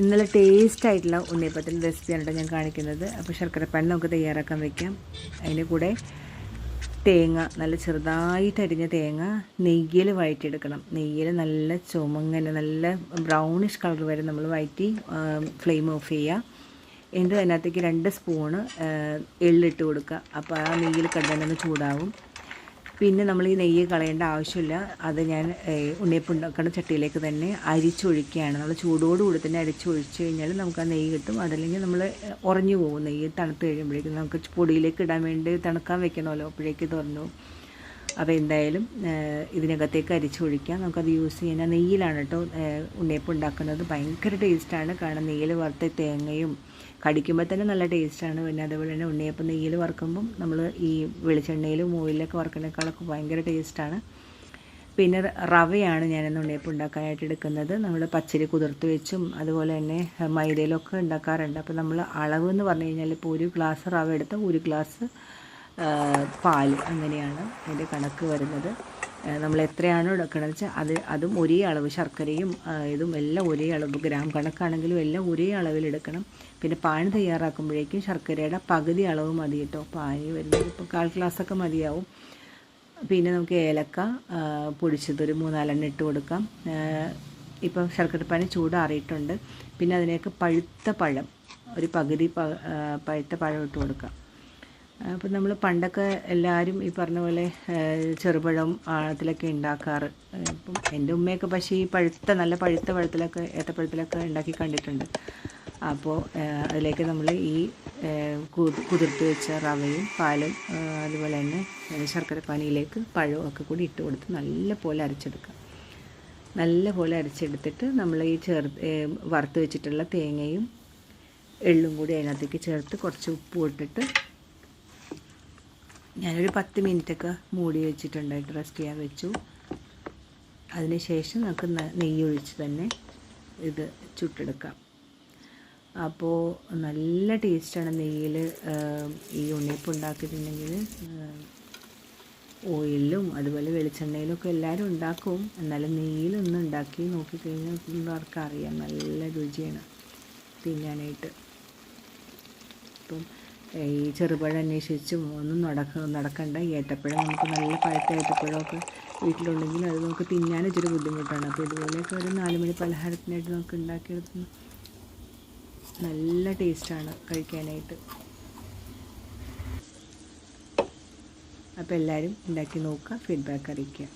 ഇന്നലെ ടേസ്റ്റ് ആയിട്ടുള്ള ഉണ്ണിയപ്പത്തിന്റെ റെസിപ്പിയാണ് കേട്ടോ ഞാൻ കാണിക്കുന്നത്. അപ്പോൾ ശർക്കരപ്പാൻ നമുക്ക് തയ്യാറാക്കാൻ വയ്ക്കാം അതിന്റെ കൂടെ തേങ്ങ നല്ല ചെറുതായിട്ട് അരിഞ്ഞ തേങ്ങ നെയ്യിൽ വഴറ്റിയെടുക്കണം. നെയ്യിൽ നല്ല ചുമങ്ങനെ നല്ല ബ്രൗണിഷ് കളർ വരെ നമ്മൾ വഴറ്റി ഫ്ലെയിം ഓഫ് ചെയ്യുക. എന്നിട്ട് അതിനകത്തേക്ക് രണ്ട് സ്പൂണ് എള്ളിട്ട് കൊടുക്കുക. അപ്പോൾ ആ നെയ്യിൽ കിടന്നൊന്ന് ചൂടാവും. പിന്നെ നമ്മൾ ഈ നെയ്യ് കളയേണ്ട ആവശ്യമില്ല. അത് ഞാൻ ഉണ്ണിയപ്പുണ്ടാക്കുന്ന ചട്ടിയിലേക്ക് തന്നെ അരിച്ചൊഴിക്കുകയാണ്. നമ്മൾ ചൂടോടുകൂടി തന്നെ അരിച്ചൊഴിച്ച് കഴിഞ്ഞാൽ നമുക്ക് ആ നെയ്യ് കിട്ടും. അതല്ലെങ്കിൽ നമ്മൾ ഉറഞ്ഞു പോകും. നെയ്യ് തണുത്ത് കഴിയുമ്പോഴേക്കും നമുക്ക് പൊടിയിലേക്ക് ഇടാൻ വേണ്ടി തണുക്കാൻ വെക്കണമല്ലോ. അപ്പോഴേക്ക് തുറന്നു. അപ്പോൾ എന്തായാലും ഇതിനകത്തേക്ക് അരിച്ചൊഴിക്കാം. നമുക്കത് യൂസ് ചെയ്യുന്ന നെയ്യിലാണ് കേട്ടോ ഉണ്ണിയപ്പം ഉണ്ടാക്കുന്നത്. ഭയങ്കര ടേസ്റ്റാണ്. കാരണം നെയ്യിൽ വറുത്ത തേങ്ങയും കടിക്കുമ്പോൾ തന്നെ നല്ല ടേസ്റ്റാണ്. പിന്നെ അതുപോലെ തന്നെ ഉണ്ണിയപ്പം നെയ്യിൽ വറുക്കുമ്പം നമ്മൾ ഈ വെളിച്ചെണ്ണയിലും ഓയിലൊക്കെ വറുക്കുന്നതിനേക്കാളൊക്കെ ഭയങ്കര ടേസ്റ്റാണ്. പിന്നെ റവയാണ് ഞാനിന്ന് ഉണ്ണിയപ്പം ഉണ്ടാക്കാനായിട്ട് എടുക്കുന്നത്. നമ്മൾ പച്ചരി കുതിർത്ത് വെച്ചും അതുപോലെ തന്നെ മൈദയിലൊക്കെ ഉണ്ടാക്കാറുണ്ട്. അപ്പോൾ നമ്മൾ അളവ് എന്ന് പറഞ്ഞു കഴിഞ്ഞാൽ ഇപ്പോൾ ഒരു ഗ്ലാസ് റവ എടുത്ത് ഒരു ഗ്ലാസ് പാൽ അങ്ങനെയാണ് അതിന്റെ കണക്ക് വരുന്നത്. നമ്മൾ എത്രയാണോ എടുക്കണമെന്ന് വെച്ചാൽ അത് അതും ഒരേ അളവ് ശർക്കരയും ഇതും എല്ലാം ഒരേ അളവ് ഗ്രാം കണക്കാണെങ്കിലും എല്ലാം ഒരേ അളവിൽ എടുക്കണം. പിന്നെ പാൽ തയ്യാറാക്കുമ്പോഴേക്കും ശർക്കരയുടെ പകുതി അളവ് മതി കേട്ടോ. പാനി വരുന്നത് ഇപ്പോൾ കാൽ ഗ്ലാസ്സൊക്കെ മതിയാവും. പിന്നെ നമുക്ക് ഏലക്ക പൊടിച്ചതൊരു മൂന്നാലെണ്ണം ഇട്ട് കൊടുക്കാം. ഇപ്പം ശർക്കരപ്പാനി ചൂടാറിയിട്ടുണ്ട്. പിന്നെ അതിനേക്ക് പഴുത്ത പഴം ഒരു പകുതി പഴുത്ത പഴം ഇട്ട് കൊടുക്കാം. അപ്പം നമ്മൾ പണ്ടൊക്കെ എല്ലാവരും ഈ പറഞ്ഞ പോലെ ചെറുപഴം ആഴത്തിലൊക്കെ ഉണ്ടാക്കാറ് ഇപ്പം എന്റെ ഉമ്മയൊക്കെ പക്ഷേ ഈ പഴുത്ത നല്ല പഴുത്ത പഴത്തിലൊക്കെ ഏത്തപ്പഴത്തിലൊക്കെ ഉണ്ടാക്കി കണ്ടിട്ടുണ്ട്. അപ്പോൾ അതിലേക്ക് നമ്മൾ ഈ കുതിർത്ത് വെച്ച റവയും പാലും അതുപോലെ തന്നെ ശർക്കരപ്പാനിയിലേക്ക് പഴവും ഒക്കെ കൂടി ഇട്ട് കൊടുത്ത് നല്ല പോലെ അരച്ചെടുക്കാം നല്ല പോലെ അരച്ചെടുത്തിട്ട് നമ്മൾ ഈ ചേർത്ത് വറുത്ത് വെച്ചിട്ടുള്ള തേങ്ങയും എള്ളും കൂടി അതിനകത്തേക്ക് ചേർത്ത് കുറച്ച് ഉപ്പ് ഇട്ടിട്ട് ഞാനൊരു പത്ത് മിനിറ്റൊക്കെ മൂടി വെച്ചിട്ടുണ്ടായിട്ട് റെസ്റ്റ് ചെയ്യാൻ വെച്ചു. അതിനുശേഷം നമുക്ക് നെയ്യ് ഒഴിച്ച് തന്നെ ഇത് ചുട്ടെടുക്കാം. അപ്പോൾ നല്ല ടേസ്റ്റാണ് നെയ്യിൽ ഈ ഉണ്ണിയപ്പം ഉണ്ടാക്കിയിട്ടുണ്ടെങ്കിൽ ഓയിലും അതുപോലെ വെളിച്ചെണ്ണയിലൊക്കെ എല്ലാവരും ഉണ്ടാക്കും. എന്നാലും നെയ്യിലൊന്ന് ഉണ്ടാക്കി നോക്കിക്കഴിഞ്ഞാൽ എല്ലാവർക്കും അറിയാം. നല്ല രുചിയാണ്. തിന്നാനായിട്ട്. ഇപ്പം ഏ, ഈ ചെറുപഴം അന്വേഷിച്ചും ഒന്നും നടക്ക നടക്കണ്ട. ഈ ഏത്തപ്പഴം നമുക്ക് നല്ല പഴുത്ത ഏത്തപ്പഴമൊക്കെ വീട്ടിലുണ്ടെങ്കിൽ അത് നമുക്ക് തിന്നാൻ ഇച്ചിരി ബുദ്ധിമുട്ടാണ്. അപ്പോൾ ഇതുപോലെയൊക്കെ ഒരു നാല് മണി പലഹാരത്തിനായിട്ട് നമുക്ക് ഉണ്ടാക്കിയെടുത്ത് നല്ല ടേസ്റ്റാണ് കഴിക്കാനായിട്ട്. അപ്പോൾ എല്ലാവരും ഉണ്ടാക്കി നോക്കുക ഫീഡ്ബാക്ക് അറിയിക്കുക.